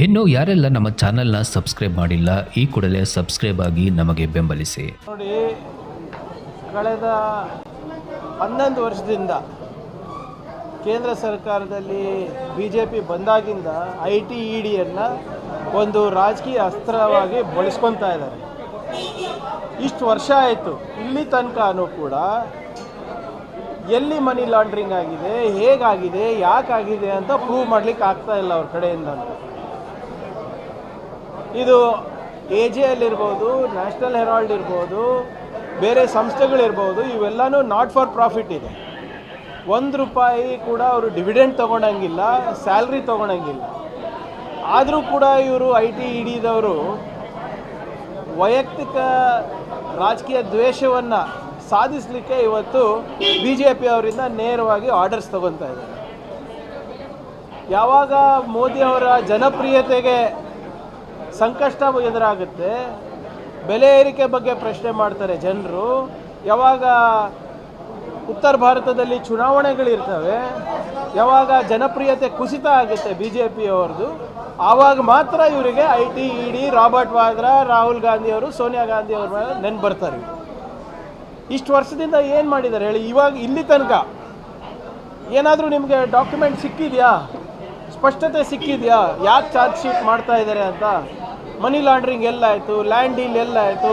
ಇನ್ನು ಯಾರೆಲ್ಲ ನಮ್ಮ ಚಾನೆಲ್ನ ಸಬ್ಸ್ಕ್ರೈಬ್ ಮಾಡಿಲ್ಲ, ಈ ಕೂಡಲೇ ಸಬ್ಸ್ಕ್ರೈಬ್ ಆಗಿ ನಮಗೆ ಬೆಂಬಲಿಸಿ. ನೋಡಿ, ಕಳೆದ ಹನ್ನೊಂದು ವರ್ಷದಿಂದ ಕೇಂದ್ರ ಸರ್ಕಾರದಲ್ಲಿ ಬಿ ಜೆ ಪಿ ಬಂದಾಗಿಂದ ಐ ಟಿ ಇ ಡಿಯನ್ನು ಒಂದು ರಾಜಕೀಯ ಅಸ್ತ್ರವಾಗಿ ಬಳಸ್ಕೊತಾ ಇದ್ದಾರೆ. ಇಷ್ಟು ವರ್ಷ ಆಯಿತು, ಇಲ್ಲಿ ತನಕನೂ ಕೂಡ ಎಲ್ಲಿ ಮನಿ ಲಾಂಡ್ರಿಂಗ್ ಆಗಿದೆ, ಹೇಗಾಗಿದೆ, ಯಾಕಾಗಿದೆ ಅಂತ ಪ್ರೂವ್ ಮಾಡ್ಲಿಕ್ಕೆ ಆಗ್ತಾ ಇಲ್ಲ ಅವ್ರ ಕಡೆಯಿಂದ ಇದು ಎ ಜೆ ಎಲ್ ಇರ್ಬೋದು ನ್ಯಾಷನಲ್ ಹೆರಾಲ್ಡ್ ಇರ್ಬೋದು, ಬೇರೆ ಸಂಸ್ಥೆಗಳಿರ್ಬೋದು, ಇವೆಲ್ಲನೂ ನಾಟ್ ಫಾರ್ ಪ್ರಾಫಿಟ್ ಇದೆ. ಒಂದು ರೂಪಾಯಿ ಕೂಡ ಅವರು ಡಿವಿಡೆಂಡ್ ತೊಗೊಳಂಗಿಲ್ಲ ಸ್ಯಾಲ್ರಿ ತೊಗೊಳಂಗಿಲ್ಲ ಆದರೂ ಕೂಡ ಇವರು ಐ ಟಿ ಹಿಡಿದವರು ವೈಯಕ್ತಿಕ ರಾಜಕೀಯ ದ್ವೇಷವನ್ನು ಸಾಧಿಸಲಿಕ್ಕೆ ಇವತ್ತು ಬಿ ಜೆ ಪಿ ಅವರಿಂದ ನೇರವಾಗಿ ಆರ್ಡರ್ಸ್ ತಗೊತಾ ಇದ್ದಾರೆ. ಯಾವಾಗ ಮೋದಿ ಅವರ ಜನಪ್ರಿಯತೆಗೆ ಸಂಕಷ್ಟ ಎದುರಾಗುತ್ತೆ. ಬೆಲೆ ಏರಿಕೆ ಬಗ್ಗೆ ಪ್ರಶ್ನೆ ಮಾಡ್ತಾರೆ ಜನರು. ಯಾವಾಗ ಉತ್ತರ ಭಾರತದಲ್ಲಿ ಚುನಾವಣೆಗಳಿರ್ತವೆ, ಯಾವಾಗ ಜನಪ್ರಿಯತೆ ಕುಸಿತ ಆಗುತ್ತೆ ಬಿ ಜೆ ಪಿಯವ್ರದ್ದು ಆವಾಗ ಮಾತ್ರ ಇವರಿಗೆ I T, E D, Robert Vadra, Rahul Gandhi ಅವರು ಸೋನಿಯಾ ಗಾಂಧಿ ಅವ್ರ ನೆನ್ಪು ಬರ್ತಾರೆ ಇಷ್ಟು ವರ್ಷದಿಂದ ಏನು ಮಾಡಿದ್ದಾರೆ ಹೇಳಿ, ಇವಾಗ ಇಲ್ಲಿ ತನಕ ಏನಾದರೂ ನಿಮಗೆ ಡಾಕ್ಯುಮೆಂಟ್ ಸಿಕ್ಕಿದೆಯಾ? ಸ್ಪಷ್ಟತೆ ಸಿಕ್ಕಿದೆಯಾ? ಯಾಕೆ ಚಾರ್ಜ್ ಶೀಟ್ ಮಾಡ್ತಾ ಇದ್ದಾರೆ ಅಂತ? ಮನಿ ಲಾಂಡ್ರಿಂಗ್ ಎಲ್ಲಾಯಿತು ಲ್ಯಾಂಡ್ ಡೀಲ್ ಎಲ್ಲಾಯಿತು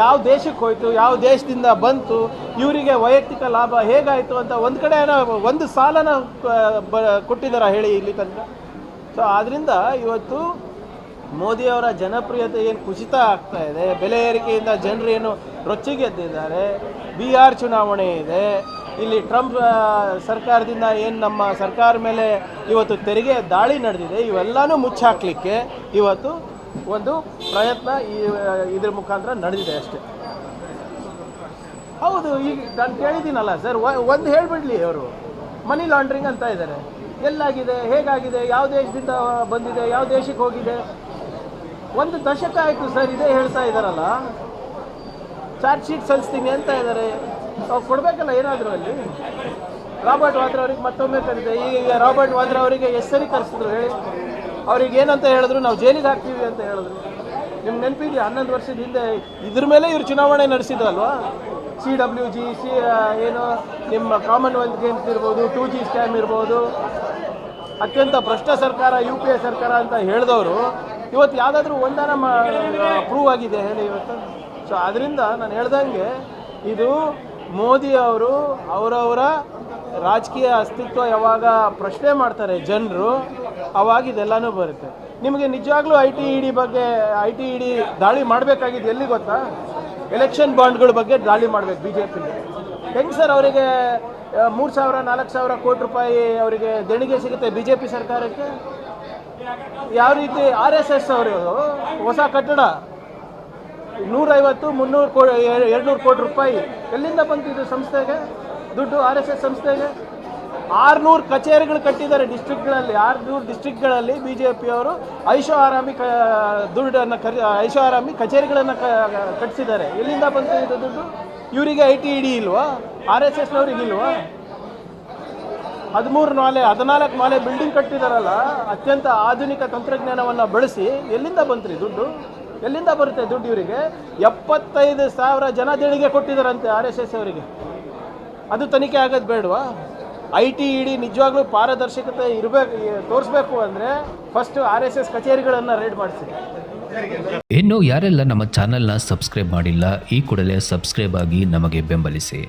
ಯಾವ ದೇಶಕ್ಕೆ ಹೋಯಿತು, ಯಾವ ದೇಶದಿಂದ ಬಂತು, ಇವರಿಗೆ ವೈಯಕ್ತಿಕ ಲಾಭ ಹೇಗಾಯಿತು ಅಂತ ಒಂದು ಕಡೆ ಒಂದು ಸಾಲನ ಕೊಟ್ಟಿದ್ದಾರೆ ಹೇಳಿ ಇಲ್ಲಿ ತನಕ. ಸೊ ಆದ್ದರಿಂದ ಇವತ್ತು ಮೋದಿಯವರ ಜನಪ್ರಿಯತೆ ಏನು ಕುಸಿತ ಆಗ್ತಾ ಇದೆ, ಬೆಲೆ ಏರಿಕೆಯಿಂದ ಜನರು ಏನು ರೊಚ್ಚಿಗೆದ್ದಿದ್ದಾರೆ ಆರ್ ಚುನಾವಣೆ ಇದೆ, ಇಲ್ಲಿ ಟ್ರಂಪ್ ಸರ್ಕಾರದಿಂದ ಏನು ನಮ್ಮ ಸರ್ಕಾರ ಮೇಲೆ ಇವತ್ತು ತೆರಿಗೆ ದಾಳಿ ನಡೆದಿದೆ, ಇವೆಲ್ಲನೂ ಮುಚ್ಚಾಕ್ಲಿಕ್ಕೆ ಇವತ್ತು ಒಂದು ಪ್ರಯತ್ನ ಈ, ಇದ್ರ ಮುಖಾಂತರ ನಡೆದಿದೆ ಅಷ್ಟೇ. ಹೌದು, ಈಗ ನಾನು ಕೇಳಿದ್ದೀನಲ್ಲ ಸರ್ ಒಂದು ಹೇಳ್ಬಿಡ್ಲಿ ಅವರು. ಮನಿ ಲಾಂಡ್ರಿಂಗ್ ಅಂತ ಇದ್ದಾರೆ ಎಲ್ಲಾಗಿದೆ, ಹೇಗಾಗಿದೆ, ಯಾವ ದೇಶದಿಂದ ಬಂದಿದೆ, ಯಾವ ದೇಶಕ್ಕೆ ಹೋಗಿದೆ? ಒಂದು ದಶಕ ಆಯಿತು ಸರ್, ಇದೇ ಹೇಳ್ತಾ ಇದ್ದಾರಲ್ಲ ಚಾರ್ಜ್ ಶೀಟ್ ಸಲ್ಲಿಸ್ತೀನಿ ಅಂತ ಇದ್ದಾರೆ ಅವ್ರು ಕೊಡಬೇಕಲ್ಲ ಏನಾದರೂ ಅಲ್ಲಿ? ರಾಬರ್ಟ್ ವಾದ್ರಾ ಅವ್ರಿಗೆ ಮತ್ತೊಮ್ಮೆ ಕರೆದಿದೆ ಈಗ ರಾಬರ್ಟ್ ವಾದ್ರಾ ಅವರಿಗೆ ಎಷ್ಟು ಸರಿ ಕರೆಸಿದ್ರು ಹೇಳಿ. ಅವ್ರಿಗೆ ಏನಂತ ಹೇಳಿದ್ರು, ನಾವು ಜೈಲಿಗೆ ಹಾಕ್ತೀವಿ ಅಂತ ಹೇಳಿದ್ರು. ನಿಮ್ಗೆ ನೆನಪಿದೆಯಾ? ಹನ್ನೊಂದು ವರ್ಷದ ಹಿಂದೆ ಇದ್ರ ಮೇಲೆ ಇವ್ರು ಚುನಾವಣೆ ನಡೆಸಿದ್ರಲ್ವಾ? ಸಿ ಡಬ್ಲ್ಯೂ ಜಿ ಸಿ ಏನು, ನಿಮ್ಮ ಕಾಮನ್ವೆಲ್ತ್ ಗೇಮ್ಸ್ ಇರ್ಬೋದು ಟೂ ಜಿ ಸ್ಕ್ಯಾಮ್ ಇರ್ಬೋದು. ಅತ್ಯಂತ ಭ್ರಷ್ಟ ಸರ್ಕಾರ ಯು ಪಿ ಎ ಸರ್ಕಾರ ಅಂತ ಹೇಳಿದವರು, ಇವತ್ತು ಯಾವುದಾದ್ರೂ ಒಂದಾನ ಪ್ರೂವ್ ಆಗಿದೆ ಹೇಳಿ ಇವತ್ತು. ಸೊ ಅದರಿಂದ ನಾನು ಹೇಳ್ದಂಗೆ, ಇದು ಮೋದಿ ಅವರು ಅವರವರ ರಾಜಕೀಯ ಅಸ್ತಿತ್ವ ಯಾವಾಗ ಪ್ರಶ್ನೆ ಮಾಡ್ತಾರೆ ಜನರು, ಅವಾಗ ಇದೆಲ್ಲನೂ ಬರುತ್ತೆ. ನಿಮಗೆ ನಿಜವಾಗ್ಲೂ ಐ ಟಿ ಇ ಡಿ ಬಗ್ಗೆ ಐ ಟಿ ಇ ಡಿ ದಾಳಿ ಮಾಡಬೇಕಾಗಿದ್ದು ಎಲ್ಲಿ ಗೊತ್ತಾ? ಎಲೆಕ್ಷನ್ ಬಾಂಡ್ಗಳ ಬಗ್ಗೆ ದಾಳಿ ಮಾಡಬೇಕು ಬಿ ಜೆ ಪಿ ಹೆಂಗೆ ಸರ್ ಅವರಿಗೆ ಮೂರು ಸಾವಿರ, ನಾಲ್ಕು ಸಾವಿರ ಕೋಟಿ ರೂಪಾಯಿ ಅವರಿಗೆ ದೇಣಿಗೆ ಸಿಗುತ್ತೆ ಬಿ ಜೆ ಪಿ ಸರ್ಕಾರಕ್ಕೆ? ಯಾವ ರೀತಿ ಆರ್ ಎಸ್ ಎಸ್ ಅವರು, ಹೊಸ ಕಟ್ಟಡ? ನೂರೈವತ್ತು, ಮುನ್ನೂರು ಕೋ ಎರಡುನೂರು ಕೋಟಿ ರೂಪಾಯಿ. ಎಲ್ಲಿಂದ ಬಂತು ಇದು ಸಂಸ್ಥೆಗೆ? ದುಡ್ಡು ಆರ್ ಎಸ್ ಎಸ್ ಸಂಸ್ಥೆಗೆ. ಆರುನೂರು ಕಚೇರಿಗಳು ಕಟ್ಟಿದ್ದಾರೆ ಡಿಸ್ಟ್ರಿಕ್ಟ್ಗಳಲ್ಲಿ. ಆರುನೂರು ಡಿಸ್ಟ್ರಿಕ್ಟ್ಗಳಲ್ಲಿ ಬಿ ಜೆ ಪಿಯವರು ಐಶೋ ಆರಾಮಿ ಕ ದುಡ್ಡನ್ನು ಕರಿ ಐಶೋ ಆರಾಮಿ ಕಚೇರಿಗಳನ್ನು ಕಟ್ಟಿಸಿದ್ದಾರೆ. ಎಲ್ಲಿಂದ ಬಂತು ಇದು ದುಡ್ಡು? ಇವರಿಗೆ ಐ ಟಿ ಇ ಡಿ ಇಲ್ವಾ? ಆರ್ ಎಸ್ ಎಸ್ನವ್ರಿಗೆ ಇಲ್ವಾ ಹದಿಮೂರು ನಾಲೆ ಹದಿನಾಲ್ಕು ನಾಲೆ ಬಿಲ್ಡಿಂಗ್ ಕಟ್ಟಿದಾರಲ್ಲ, ಅತ್ಯಂತ ಆಧುನಿಕ ತಂತ್ರಜ್ಞಾನವನ್ನು ಬಳಸಿ ಎಲ್ಲಿಂದ ಬಂತ್ರಿ ದುಡ್ಡು? ಎಲ್ಲಿಂದ ಬರುತ್ತೆ ದುಡ್ಡು ಇವರಿಗೆ? ಎಪ್ಪತ್ತೈದು ಸಾವಿರ ಜನ ದೇಣಿಗೆ ಕೊಟ್ಟಿದ್ದಾರಂತೆ ಆರ್ ಎಸ್ ಎಸ್ ಅವರಿಗೆ. ಅದು ತನಿಖೆ ಆಗೋದು ಬೇಡವಾ? ಐ ಟಿ ಇ ಡಿ ನಿಜವಾಗ್ಲೂ ಪಾರದರ್ಶಕತೆ ಇರಬೇಕು ತೋರಿಸ್ಬೇಕು ಅಂದರೆ ಫಸ್ಟ್ ಆರ್ ಎಸ್ ಎಸ್ ಕಚೇರಿಗಳನ್ನು ರೇಡ್ ಮಾಡಿಸಿ. ಇನ್ನು ಯಾರೆಲ್ಲ ನಮ್ಮ ಚಾನೆಲ್ನ ಸಬ್ಸ್ಕ್ರೈಬ್ ಮಾಡಿಲ್ಲ, ಈ ಕೂಡಲೇ ಸಬ್ಸ್ಕ್ರೈಬ್ ಆಗಿ ನಮಗೆ ಬೆಂಬಲಿಸಿ.